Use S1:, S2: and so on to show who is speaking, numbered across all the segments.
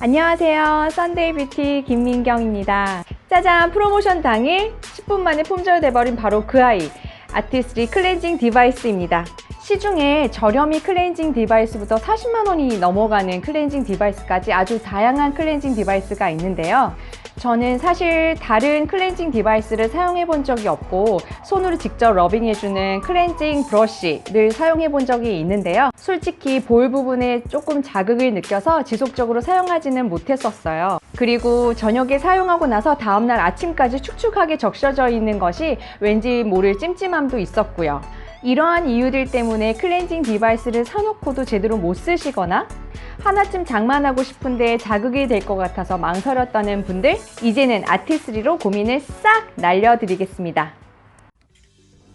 S1: 안녕하세요. 썬데이 뷰티 김민경입니다. 짜잔! 프로모션 당일 10분 만에 품절돼버린 바로 그 아이. 아티스리 클렌징 디바이스입니다. 시중에 저렴이 클렌징 디바이스부터 40만원이 넘어가는 클렌징 디바이스까지 아주 다양한 클렌징 디바이스가 있는데요. 저는 사실 다른 클렌징 디바이스를 사용해 본 적이 없고 손으로 직접 러빙해주는 클렌징 브러쉬를 사용해 본 적이 있는데요. 솔직히 볼 부분에 조금 자극을 느껴서 지속적으로 사용하지는 못했었어요. 그리고 저녁에 사용하고 나서 다음날 아침까지 축축하게 적셔져 있는 것이 왠지 모를 찜찜함도 있었고요. 이러한 이유들 때문에 클렌징 디바이스를 사놓고도 제대로 못 쓰시거나 하나쯤 장만하고 싶은데 자극이 될 것 같아서 망설였다는 분들 이제는 아티스리로 고민을 싹 날려드리겠습니다.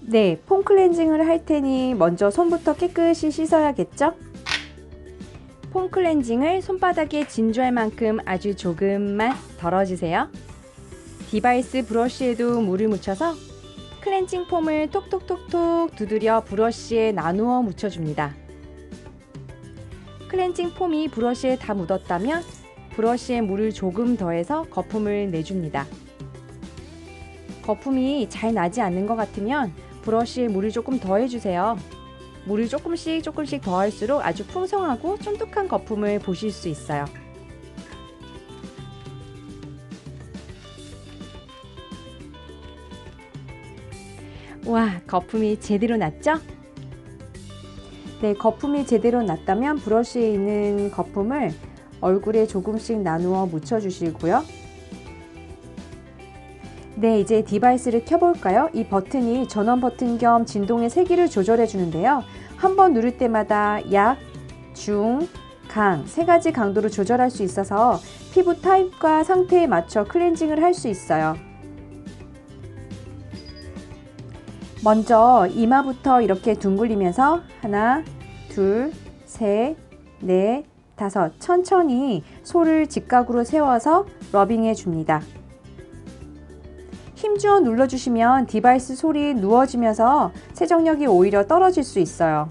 S1: 네, 폼 클렌징을 할 테니 먼저 손부터 깨끗이 씻어야겠죠? 폼 클렌징을 손바닥에 진주할 만큼 아주 조금만 덜어주세요. 디바이스 브러쉬에도 물을 묻혀서 클렌징 폼을 톡톡톡톡 두드려 브러쉬에 나누어 묻혀줍니다. 클렌징 폼이 브러쉬에 다 묻었다면 브러쉬에 물을 조금 더해서 거품을 내줍니다. 거품이 잘 나지 않는 것 같으면 브러쉬에 물을 조금 더 해주세요. 물을 조금씩 조금씩 더할수록 아주 풍성하고 쫀득한 거품을 보실 수 있어요. 와, 거품이 제대로 났죠? 네, 거품이 제대로 났다면 브러쉬에 있는 거품을 얼굴에 조금씩 나누어 묻혀 주시고요. 네, 이제 디바이스를 켜볼까요? 이 버튼이 전원 버튼 겸 진동의 세기를 조절해 주는데요. 한 번 누를 때마다 약, 중, 강 세 가지 강도로 조절할 수 있어서 피부 타입과 상태에 맞춰 클렌징을 할 수 있어요. 먼저 이마부터 이렇게 둥글리면서 하나, 둘, 셋, 넷, 다섯 천천히 소를 직각으로 세워서 러빙해 줍니다. 힘주어 눌러주시면 디바이스 솔이 누워지면서 세정력이 오히려 떨어질 수 있어요.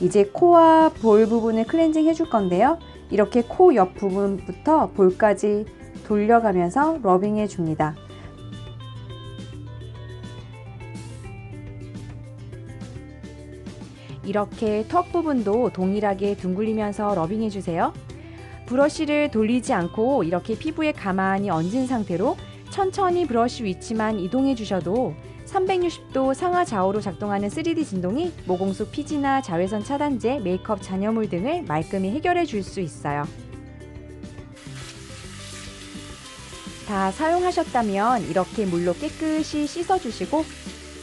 S1: 이제 코와 볼 부분을 클렌징 해줄 건데요. 이렇게 코 옆 부분부터 볼까지 돌려가면서 러빙해 줍니다. 이렇게 턱 부분도 동일하게 둥글리면서 러빙해 주세요. 브러쉬를 돌리지 않고 이렇게 피부에 가만히 얹은 상태로 천천히 브러쉬 위치만 이동해 주셔도 360도 상하 좌우로 작동하는 3D 진동이 모공속 피지나 자외선 차단제, 메이크업 잔여물 등을 말끔히 해결해 줄 수 있어요. 다 사용하셨다면 이렇게 물로 깨끗이 씻어주시고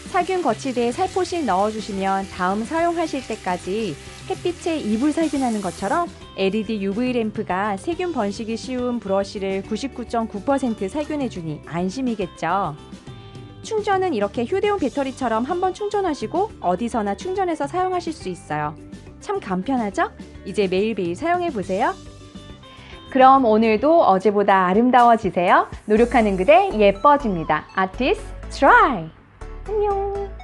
S1: 살균 거치대에 살포시 넣어주시면 다음 사용하실 때까지 햇빛에 이불 살균하는 것처럼 LED UV 램프가 세균 번식이 쉬운 브러쉬를 99.9% 살균해주니 안심이겠죠. 충전은 이렇게 휴대용 배터리처럼 한번 충전하시고 어디서나 충전해서 사용하실 수 있어요. 참 간편하죠? 이제 매일매일 사용해보세요. 그럼 오늘도 어제보다 아름다워지세요. 노력하는 그대 예뻐집니다. 아티스트 트라이! 안녕.